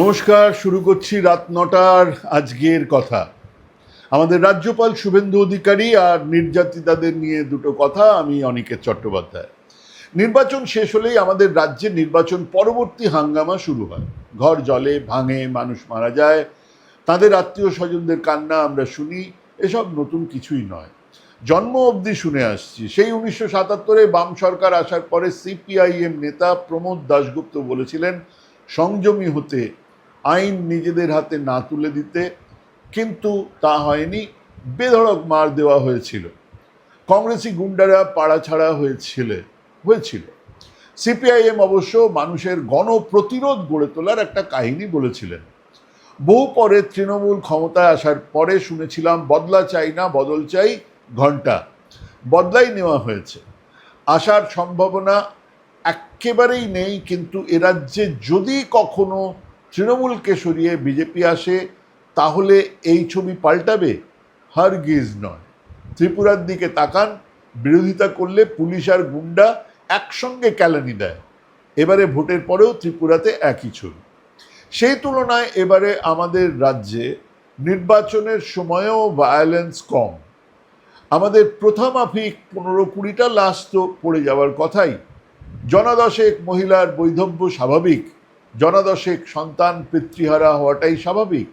নমস্কার, শুরু করছি রাত নটার আজকের কথা। আমাদের রাজ্যপাল শুভেন্দু অধিকারী আর নির্যাতিতাদের নিয়ে দুটো কথা আমি অনিকেত চট্টোপাধ্যায়। নির্বাচন শেষ হলেই আমাদের রাজ্যে নির্বাচন পরবর্তী হাঙ্গামা শুরু হয়। ঘর জলে ভাঙে, মানুষ মারা যায়। তাদের আত্মীয় স্বজনদের কান্না আমরা শুনি, এসব নতুন কিছুই নয়। জন্ম অবধি শুনে আসছি। সেই উনিশশো সাতাত্তরে বাম সরকার আসার পরে সিপিআইএম নেতা প্রমোদ দাশগুপ্ত বলেছিলেন, সংযমী হতে আইন নিজেদের হাতে না তুলে দিতে, কিন্তু তা হয়নি। বেধড়ক মার দেওয়া হয়েছিল। কংগ্রেসি গুন্ডারা পাড়া ছাড়া হয়েছিল হয়েছিল। সিপিআইএম অবশ্য মানুষের গণপ্রতিরোধ গড়ে তোলার একটা কাহিনী বলেছিলেন। বহু পরে তৃণমূল ক্ষমতায় আসার পরে শুনেছিলাম, বদলা চাই না, বদল চাই ঘণ্টা বদলাই নেওয়া হয়েছে। আসার সম্ভাবনা একেবারেই নেই, কিন্তু এ রাজ্যে যদি কখনো তৃণমূলকে সরিয়ে বিজেপি আসে, তাহলে এই ছবি পাল্টাবে? হারগিজ নয়। ত্রিপুরার দিকে তাকান, বিরোধিতা করলে পুলিশ আর গুন্ডা একসঙ্গে ক্যালানি দেয়। এবারে ভোটের পরেও ত্রিপুরাতে একই ছবি। সেই তুলনায় এবারে আমাদের রাজ্যে নির্বাচনের সময়েও ভায়োলেন্স কম। আমাদের প্রথমাফিক পনেরো কুড়িটা লাশ তো পড়ে যাওয়ার কথাই। জনাদশেক মহিলার বৈধব্য স্বাভাবিক। জনাদশেক সন্তান পিতৃহারা হওয়াটাই স্বাভাবিক।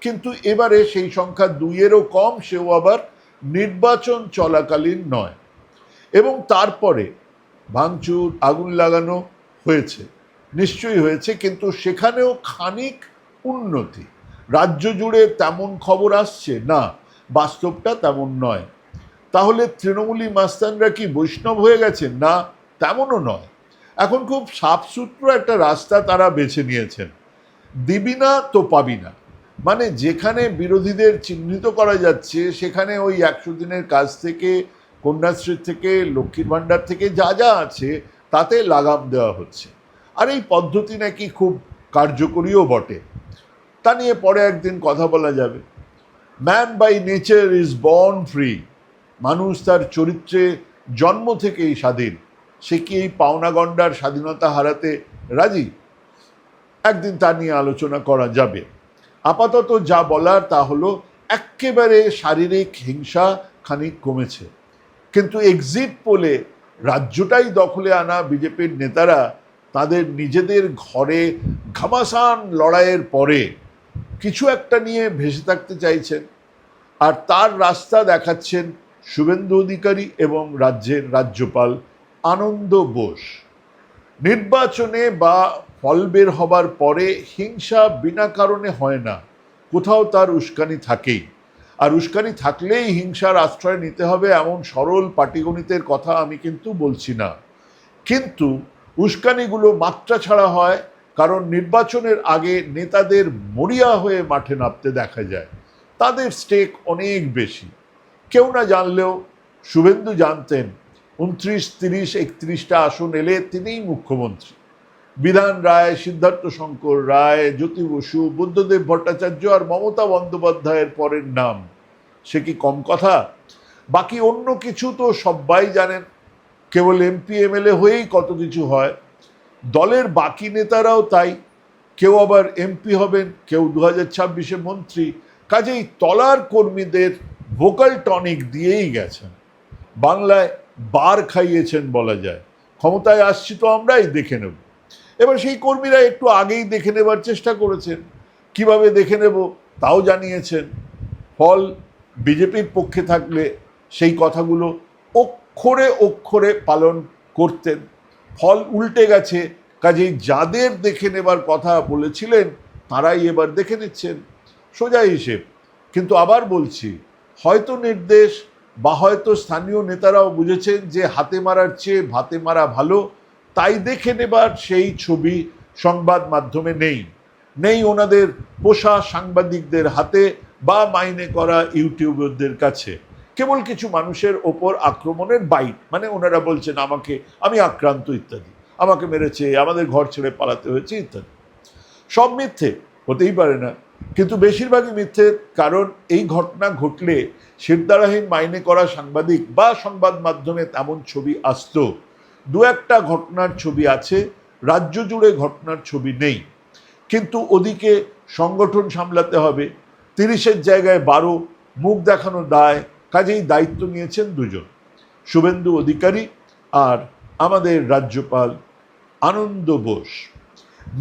কিন্তু এবারে সেই সংখ্যা দুইয়েরও কম, সেও আবার নির্বাচন চলাকালীন নয়। এবং তারপরে ভাঙচুর, আগুন লাগানো হয়েছে। নিশ্চয়ই হয়েছে, কিন্তু সেখানেও খানিক উন্নতি। রাজ্য জুড়ে তেমন খবর আসছে? না, বাস্তবটা তেমন নয়। তাহলে তৃণমূলী মাস্তানরা কি বৈষ্ণব হয়ে গেছে না, তেমনও নয়। এখন খুব সাফসুত্র একটা রাস্তা তারা বেছে নিয়েছেন। দিবি না তো পাবি না। মানে যেখানে বিরোধীদের চিহ্নিত করা যাচ্ছে, সেখানে ওই একশো দিনের কাজ থেকে কন্যাশ্রী থেকে, লক্ষ্মীর ভাণ্ডার থেকে যা যা আছে, তাতে লাগাম দেওয়া হচ্ছে। আর এই পদ্ধতি নাকি খুব কার্যকরীও বটে। তা নিয়ে পরে একদিন কথা বলা যাবে। Man by nature is born free মানুষ তার চরিত্রে জন্ম থেকেই স্বাধীন। সে কি এই পাওনা গণ্ডার স্বাধীনতা হারাতে রাজি? একদিন তা নিয়ে আলোচনা করা যাবে। আপাতত যা বলার তা হলো একেবারে শারীরিক হিংসা খানিক কমেছে। কিন্তু এক্সিট পোলে রাজ্যটাই দখলে আনা বিজেপির নেতারা তাদের নিজেদের ঘরে ঘামাসান লড়াইয়ের পরে কিছু একটা নিয়ে ভেসে থাকতে চাইছেন। আর তার রাস্তা দেখাচ্ছেন শুভেন্দু অধিকারী এবং রাজ্যের রাজ্যপাল আনন্দ বোস। নির্বাচনে বা ফল বের হবার পরে হিংসা বিনা কারণে হয় না। কোথাও তার উস্কানি থাকেই। আর উস্কানি থাকলেই হিংসার আশ্রয় নিতে হবে এমন সরল পাটিগণিতের কথা আমি কিন্তু বলছি না। কিন্তু উস্কানিগুলো মাত্রা ছাড়া হয়, কারণ নির্বাচনের আগে নেতাদের মরিয়া হয়ে মাঠে নামতে দেখা যায়। তাদের স্টেক অনেক বেশি। কেউ না জানলেও শুভেন্দু জানতেন উনত্রিশ, তিরিশ, একত্রিশটা আসন এলে তিনিই মুখ্যমন্ত্রী। বিধান রায়, সিদ্ধার্থ শঙ্কর রায়, জ্যোতি বসু, বুদ্ধদেব ভট্টাচার্য আর মমতা বন্দ্যোপাধ্যায়ের পরের নাম। সে কি কম কথা? বাকি অন্য কিছু তো সবাই জানেন। কেবল এমপি, এমএলএ হয়েই কত কিছু হয়। দলের বাকি নেতারাও তাই। কেউ আবার এমপি হবেন, কেউ দু হাজার ছাব্বিশে মন্ত্রী। কাজেই তলার কর্মীদের ভোকাল টনিক দিয়েই গেছেন। বাংলায় বার খাইয়েছেন বলা যায়। ক্ষমতায় আসছি তো আমরাই দেখে নেব। এবার সেই কর্মীরা একটু আগেই দেখে নেবার চেষ্টা করেছেন। কীভাবে দেখে নেব তাও জানিয়েছেন। ফল বিজেপির পক্ষে থাকলে সেই কথাগুলো অক্ষরে অক্ষরে পালন করতেন। ফল উল্টে গেছে, কাজেই যাদের দেখে নেবার কথা বলেছিলেন, তারাই এবার দেখে নিচ্ছেন। সোজা হিসেব, কিন্তু আবার বলছি, হয়তো নির্দেশ বা হয়তো স্থানীয় নেতারাও বুঝেছেন যে হাতে মারার চেয়ে ভাতে মারা ভালো, তাই দেখে নেবার সেই ছবি সংবাদ মাধ্যমে নেই। নেই ওনাদের পোষা সাংবাদিকদের হাতে বা মাইনে করা ইউটিউবারদের কাছে। কেবল কিছু মানুষের ওপর আক্রমণের বাইট মানে ওনারা বলছেন, আমাকে, আমি আক্রান্ত, ইত্যাদি। আমাকে মেরেছে, আমাদের ঘর ছেড়ে পালাতে হয়েছে, ইত্যাদি। সব মিথ্যে, হতেই পারে না। কিন্তু বেশিরভাগই মিথ্যে, কারণ এই ঘটনা ঘটলে শিরদারাহীন মাইনে করা সাংবাদিক বা সংবাদ মাধ্যমে তেমন ছবি আসতো। দু একটা ঘটনার ছবি আছে, রাজ্য জুড়ে ঘটনার ছবি নেই। কিন্তু ওদিকে সংগঠন সামলাতে হবে, তিরিশের জায়গায় বারো, মুখ দেখানো দায়, কাজেই দায়িত্ব নিয়েছেন দুজন। শুভেন্দু অধিকারী আর আমাদের রাজ্যপাল আনন্দ বোস।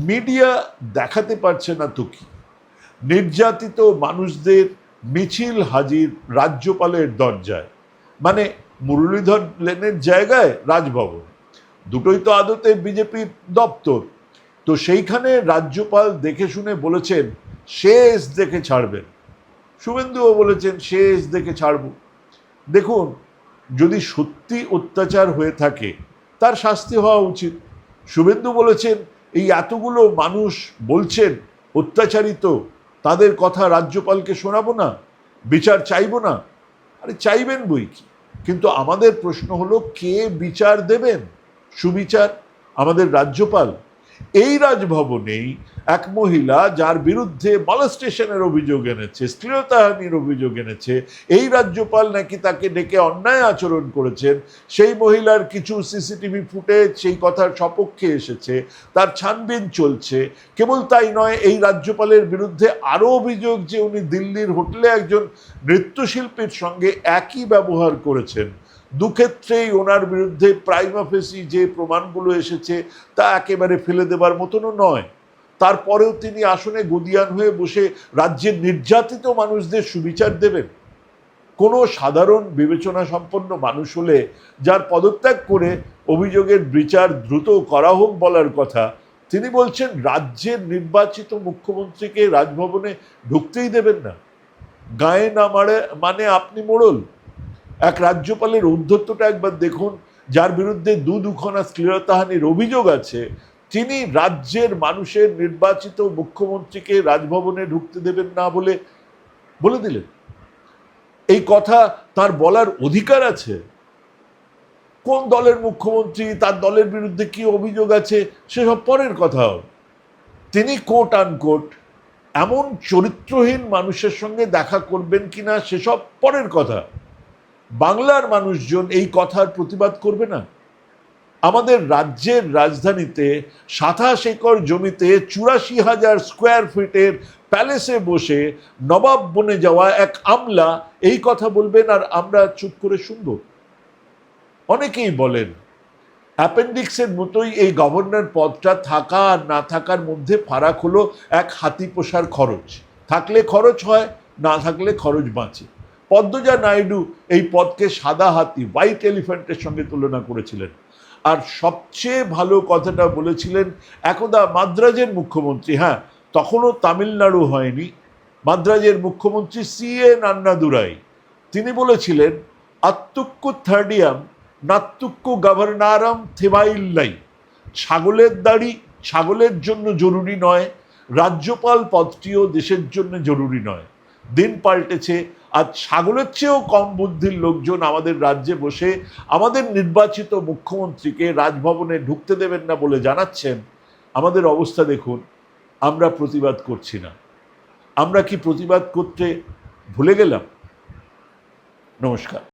মিডিয়া দেখাতে পারছে না তো কি? নির্যাতিত মানুষদের মিছিল হাজির রাজ্যপালের দরজায়। মানে মুরলীধর লেনের জায়গায় রাজভবন। দুটোই তো আদতে বিজেপির দপ্তর। তো সেইখানে রাজ্যপাল দেখে শুনে বলেছেন, শেষ দেখে ছাড়বেন। শুভেন্দুও বলেছেন, শেষ দেখে ছাড়ব। দেখুন, যদি সত্যি অত্যাচার হয়ে থাকে, তার শাস্তি হওয়া উচিত। শুভেন্দু বলেছেন, এই এতগুলো মানুষ বলছেন, অত্যাচারিত তাদের কথা রাজ্যপালকে শোনাবো না, বিচার চাইব না। আরে চাইবেন বই কি? কিন্তু আমাদের প্রশ্ন হলো, কে বিচার দেবেন? সুবিচার? আমাদের রাজ্যপাল এই রাজভবনেই এক মহিলা যার বিরুদ্ধে মলস্টেশনের অভিযোগ এনেছে শ্লীলতাহানির অভিযোগ এনেছে, এই রাজ্যপাল নাকি তাকে ডেকে অন্যায় আচরণ করেছেন, সেই মহিলার কিছু সিসিটিভি ফুটেজ, সেই কথার সপক্ষে এসেছে, তার ছানবিন চলছে। কেবল তাই নয়, এই রাজ্যপালের বিরুদ্ধে আরও অভিযোগ যে উনি দিল্লির হোটেলে একজন নৃত্যশিল্পীর সঙ্গে একই ব্যবহার করেছেন। দুক্ষেত্রেই ওনার বিরুদ্ধে প্রাইমাফেসি যে প্রমাণগুলো এসেছে, তা একেবারে ফেলে দেবার মতনও নয়। তারপরেও তিনি আসনে গদিয়ান হয়ে বসে রাজ্যের নির্যাতিত মানুষদের সুবিচার দেবেন। কোনো সাধারণ বিবেচনা সম্পন্ন মানুষ হলে যার পদত্যাগ করে অভিযোগের বিচার দ্রুত করা হোক বলার কথা, তিনি বলছেন রাজ্যের নির্বাচিত মুখ্যমন্ত্রীকে রাজভবনে ঢুকতেই দেবেন না। গায়ে না মারে মানে আপনি মোড়ল। এক রাজ্যপালের ঔদ্ধত্যটা একবার দেখুন, যার বিরুদ্ধে দু দুখানা শ্লীলতাহানির অভিযোগ আছে, তিনি রাজ্যের মানুষের নির্বাচিত মুখ্যমন্ত্রীকে রাজভবনে ঢুকতে দেবেন না বলে বলে দিলেন। এই কথা তার বলার অধিকার আছে? কোন দলের মুখ্যমন্ত্রী, তার দলের বিরুদ্ধে কি অভিযোগ আছে, সেসব পরের কথা। তিনি কোট আনকোট এমন চরিত্রহীন মানুষের সঙ্গে দেখা করবেন কিনা, সেসব পরের কথা। বাংলার মানুষজন এই কথার প্রতিবাদ করবে না? আমাদের রাজ্যের রাজধানীতে সাতাশ একর জমিতে চুরাশি হাজার স্কোয়ার ফিটের প্যালেসে বসে নবাব বনে যাওয়া এক আমলা এই কথা বলবেন আর আমরা চুপ করে শুনব। অনেকেই বলেন, অ্যাপেন্ডিক্সের মতোই এই গভর্নর পদটা থাকা আর না থাকার মধ্যে ফারাক হলো এক হাতি পোষার খরচ। থাকলে খরচ হয়, না থাকলে খরচ বাঁচে। পদ্মজা নাইডু এই পদকে সাদা হাতি হোয়াইট এলিফ্যান্টের সঙ্গে তুলনা করেছিলেন। আর সবচেয়ে ভালো কথাটা বলেছিলেন একদা মাদ্রাজের মুখ্যমন্ত্রী। হ্যাঁ তখনও তামিলনাড়ু হয়নি। মাদ্রাজের মুখ্যমন্ত্রী সি এ নান্নাদুরাই। তিনি বলেছিলেন, আত্তুক্কু থার্ডিয়াম নাত্তুক্কু গভর্নারাম থেবাইল্লাই। ছাগলের দাড়ি ছাগলের জন্য জরুরি নয়, রাজ্যপাল পদটিও দেশের জন্য জরুরি নয়। দিন পাল্টেছে আর ছাগলের চেয়েও কম বুদ্ধির লোকজন আমাদের রাজ্যে বসে আমাদের নির্বাচিত মুখ্যমন্ত্রীকে রাজভবনে ঢুকতে দেবেন না বলে জানাচ্ছেন। আমাদের অবস্থা দেখুন, আমরা প্রতিবাদ করছি না। আমরা কি প্রতিবাদ করতে ভুলে গেলাম? নমস্কার।